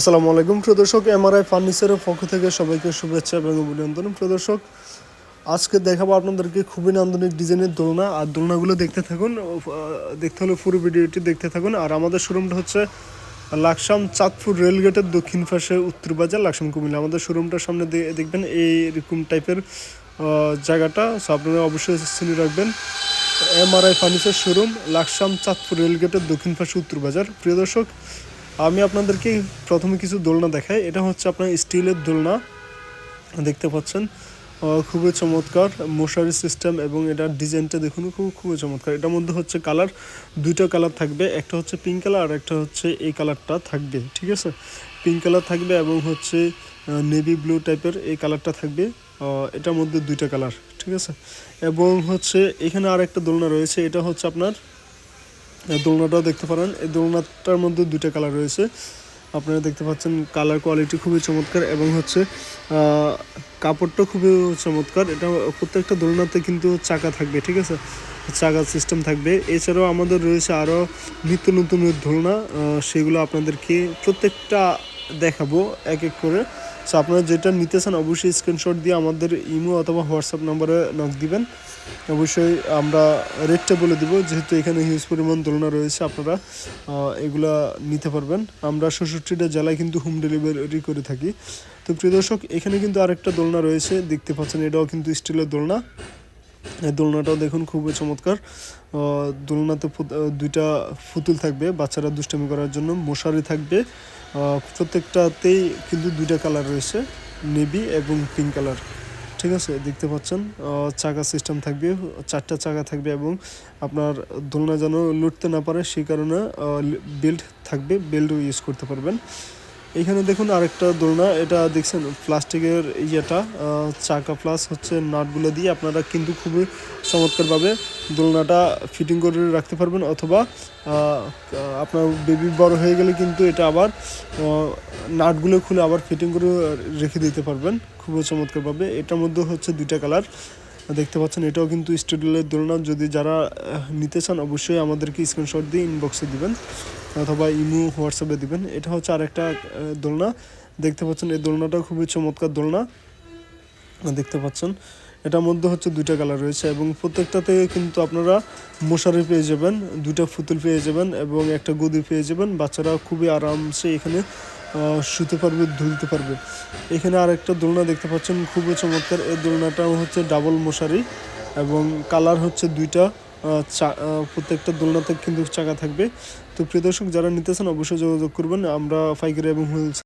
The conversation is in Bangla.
আসসালামু আলাইকুম, প্রিয় দর্শক। এমআরআই ফার্নিচারের পক্ষ থেকে সবাইকে শুভেচ্ছা এবং অভিনন্দন, প্রিয় দর্শক। আজকে দেখাবো আপনাদেরকে খুবই নান্দনিক ডিজাইনের দোলনা। আর দোলনাগুলো দেখতে থাকুন দেখতে হলে পুরো ভিডিওটি দেখতে থাকুন। আর আমাদের শোরুমটা হচ্ছে লাকসাম চাঁদপুর রেলগেটের দক্ষিণ পাশে উত্তর বাজার, লাকসাম কুমিল্লা। আমাদের শোরুমটার সামনে দেখবেন, এইরকম টাইপের জায়গাটা। সো আপনারা অবশ্যই চিনে রাখবেন। MRI furniture showroom, Laksam Chandpur রেলগেটের দক্ষিণ পাশে উত্তর বাজার। প্রিয় দর্শক আমি আপনাদেরকে প্রথমে কিছু দোলনা দেখাই। এটা হচ্ছে আপনার স্টিলের দোলনা, দেখতে পাচ্ছেন। খুবই চমৎকার মশারি সিস্টেম এবং এটার ডিজাইনটা দেখুন, খুব, খুবই চমৎকার। এটার মধ্যে হচ্ছে কালার দুইটা কালার থাকবে। একটা হচ্ছে পিঙ্ক কালার আর একটা হচ্ছে এই কালারটা থাকবে, ঠিক আছে? পিঙ্ক কালার থাকবে এবং হচ্ছে নেভি ব্লু টাইপের এই কালারটা থাকবে। এটার মধ্যে দুইটা কালার ঠিক আছে? এবং হচ্ছে এখানে আর একটা দোলনা রয়েছে। এটা হচ্ছে আপনার দোলনাটাও দেখতে পারেন। এই দোলনাটার মধ্যে দুইটা কালার রয়েছে। আপনারা দেখতে পাচ্ছেন কালার কোয়ালিটি খুবই চমৎকার এবং হচ্ছে কাপড়টা খুবই চমৎকার। এটা প্রত্যেকটা দোলনাতে কিন্তু চাকা থাকবে, ঠিক আছে? চাকা সিস্টেম থাকবে। এছাড়াও আমাদের রয়েছে আরও নিত্য নতুন দোলনা। সেগুলো আপনাদেরকে প্রত্যেকটা দেখাবো এক এক করে। সো আপনারা যেটা নিতে চান, অবশ্যই স্ক্রিনশট দিয়ে আমাদের ইমো অথবা হোয়াটসঅ্যাপ নম্বরে নক দিবেন। অবশ্যই আমরা রেটটা বলে দিব, যেহেতু এখানে হিউজ পরিমাণ দোলনা রয়েছে আপনারা এগুলা নিতে পারবেন। আমরা ষষ্ঠীটা জেলায় কিন্তু হোম ডেলিভারি করে থাকি। তো প্রিয় দর্শক, এখানে কিন্তু আরেকটা দোলনা রয়েছে, দেখতে পাচ্ছেন এটাও কিন্তু স্টিলের দোলনা। এই দোলনাটাও দেখুন খুবই চমৎকার। দোলনাতে দুইটা ফুতুল থাকবে, বাচ্চারা দুষ্টামি করার জন্য। মশারি থাকবে। প্রত্যেকটাতেই কিন্তু দুইটা কালার রয়েছে, নেভি এবং পিঙ্ক কালার। ঠিক আছে, দেখতে পাচ্ছেন চাকা সিস্টেম থাকবে, চারটা চাকা থাকবে এবং আপনার দোলনা যেন লুটতে না পারে, সেই কারণে বেল্ট থাকবে, বেল্টও ইউজ করতে পারবেন। এখানে দেখুন আরেকটা দোলনা, এটা দেখছেন প্লাস্টিকের ইয়েটা চাকা প্লাস হচ্ছে নাটগুলো দিয়ে আপনারা কিন্তু খুবই চমৎকারভাবে দোলনাটা ফিটিং করে রাখতে পারবেন অথবা আপনার বেবি বড় হয়ে গেলে কিন্তু এটা আবার নাটগুলো খুলে আবার ফিটিং করে রেখে দিতে পারবেন। খুবই চমৎকারভাবে। এটার মধ্যে হচ্ছে দুইটা কালার দেখতে পাচ্ছেন, এটাও কিন্তু স্টুডিওর দোলনা যদি যারা নিতে চান, অবশ্যই আমাদেরকে স্ক্রিনশট দিয়ে ইনবক্সে দিবেন, অথবা ইমো, হোয়াটসঅ্যাপে দিবেন। এটা হচ্ছে আরেকটা দোলনা। দেখতে পাচ্ছেন, এই দোলনাটা খুবই চমৎকার দোলনা। দেখতে পাচ্ছেন, এটার মধ্যে হচ্ছে দুইটা কালার রয়েছে এবং প্রত্যেকটাতে কিন্তু আপনারা মশারি পেয়ে যাবেন, দুইটা ফুতুল পেয়ে যাবেন এবং একটা গদি পেয়ে যাবেন। বাচ্চারা খুবই আরামসে এখানে শুতে পারবে, ধুলতে পারবে। এখানে আর একটা দোলনা দেখতে পাচ্ছেন, খুবই চমৎকার। এই দোলনাটা হচ্ছে ডাবল মশারি এবং কালার হচ্ছে দুইটা চা- প্রত্যেকটা দোলনাতে কিন্তু চাকা থাকবে। তো প্রিয় দর্শক, যারা নিতেছেন, অবশ্যই যোগাযোগ করবেন। আমরা পাইকারি এবং হোলসেল